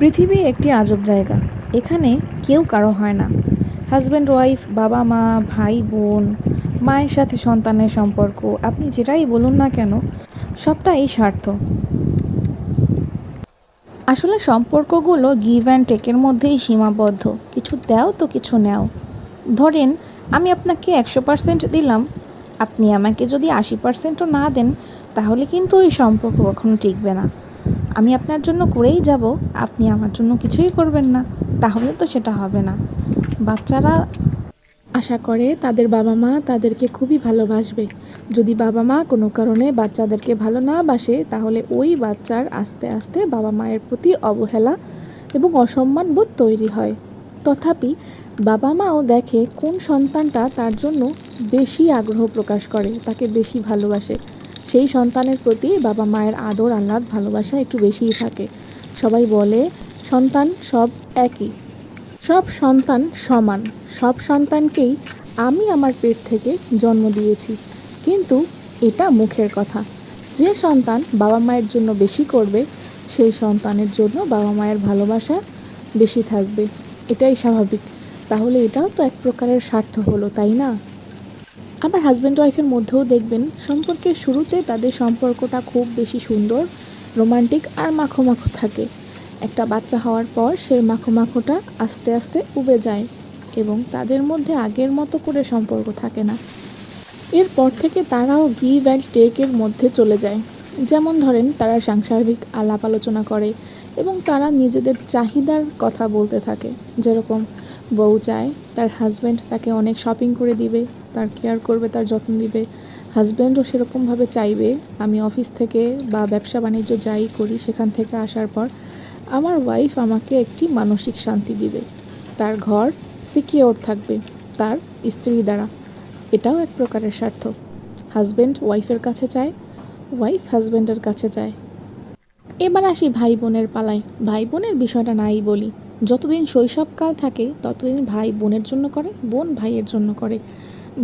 পৃথিবী একটি আজব জায়গা। এখানে কেউ কারও হয় না। হাজব্যান্ড ওয়াইফ বাবা, মা, ভাই, বোন, মায়ের সাথে সন্তানের সম্পর্ক, আপনি যেটাই বলুন না কেন, সবটাই স্বার্থ। আসলে সম্পর্কগুলো গিভ অ্যান্ড টেকের মধ্যেই সীমাবদ্ধ। কিছু দাও তো কিছু নেও। ধরেন, আমি আপনাকে একশো পার্সেন্ট দিলাম। আপনি আমাকে যদি আশি পার্সেন্টও না দেন, তাহলে কিন্তু ওই সম্পর্ক কখনো টিকবে না। আমি আপনার জন্য করেই যাব, আপনি আমার জন্য কিছুই করবেন না, তাহলে তো সেটা হবে না। বাচ্চারা আশা করে তাদের বাবা মা তাদেরকে খুবই ভালোবাসবে। যদি বাবা মা কোনো কারণে বাচ্চাদেরকে ভালো না বাসে, তাহলে ওই বাচ্চার আস্তে আস্তে বাবা মায়ের প্রতি অবহেলা এবং অসম্মান বোধ তৈরি হয়। তথাপি বাবা মাও দেখে কোন সন্তানটা তার জন্য বেশি আগ্রহ প্রকাশ করে, তাকে বেশি ভালোবাসে। সেই সন্তানের প্রতি বাবা মায়ের আদর, আহ্লাদ, ভালোবাসা একটু বেশিই থাকে। সবাই বলে, সন্তান সব একই। সব সন্তান সমান। সব সন্তানকেই আমি আমার পেট থেকে জন্ম দিয়েছি। কিন্তু এটা মুখের কথা। যে সন্তান বাবা মায়ের জন্য বেশি করবে, সেই সন্তানের জন্য বাবা মায়ের ভালোবাসা বেশি থাকবে। এটাই স্বাভাবিক। তাহলে এটাও তো এক প্রকারের স্বার্থ হলো, তাই না? আবার হাজব্যান্ড ওয়াইফের মধ্যেও দেখবেন, সম্পর্কের শুরুতে তাদের সম্পর্কটা খুব বেশি সুন্দর রোমান্টিক আর মাখো মাখো থাকে। একটা বাচ্চা হওয়ার পর সেই মাখো মাখোটা আস্তে আস্তে উবে যায় এবং তাদের মধ্যে আগের মতো করে সম্পর্ক থাকে না। এরপর থেকে তারাও গিভ অ্যান্ড টেকের মধ্যে চলে যায়। যেমন ধরেন, তারা সাংসারিক আলাপ আলোচনা করে এবং তারা নিজেদের চাহিদার কথা বলতে থাকে। যেরকম, বউ চায়, তার হাজব্যান্ড তাকে অনেক শপিং করে দিবে। তার কেয়ার করবে, তার যত্ন দিবে হাজব্যান্ডও সেরকমভাবে চাইবে, আমি অফিস থেকে বা ব্যবসা বাণিজ্য যাই করি সেখান থেকে আসার পর আমার ওয়াইফ আমাকে একটি মানসিক শান্তি দিবে। তার ঘর সিকিওর থাকবে, তার স্ত্রী দ্বারা। এটাও এক প্রকারের স্বার্থ। হাজব্যান্ড ওয়াইফের কাছে চায় ওয়াইফ হাজব্যান্ডের কাছে চায়। এবার আসি ভাই বোনের পালায়। ভাই বোনের বিষয়টা নাই বলি। যতদিন শৈশবকাল থাকে, ততদিন ভাই বোনের জন্য করে, বোন ভাইয়ের জন্য করে।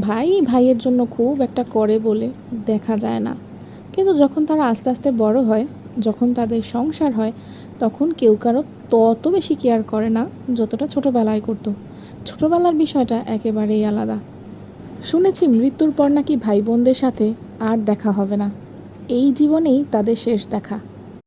ভাই, ভাইয়ের জন্য খুব একটা করে বলে দেখা যায় না। কিন্তু যখন তারা আস্তে আস্তে বড় হয়, যখন তাদের সংসার হয়, তখন কেউ কারও তত বেশি কেয়ার করে না যতটা ছোটোবেলায় করতো। ছোটোবেলার বিষয়টা একেবারেই আলাদা। শুনেছি মৃত্যুর পর নাকি ভাই বোনদের সাথে আর দেখা হবে না। এই জীবনেই তাদের শেষ দেখা।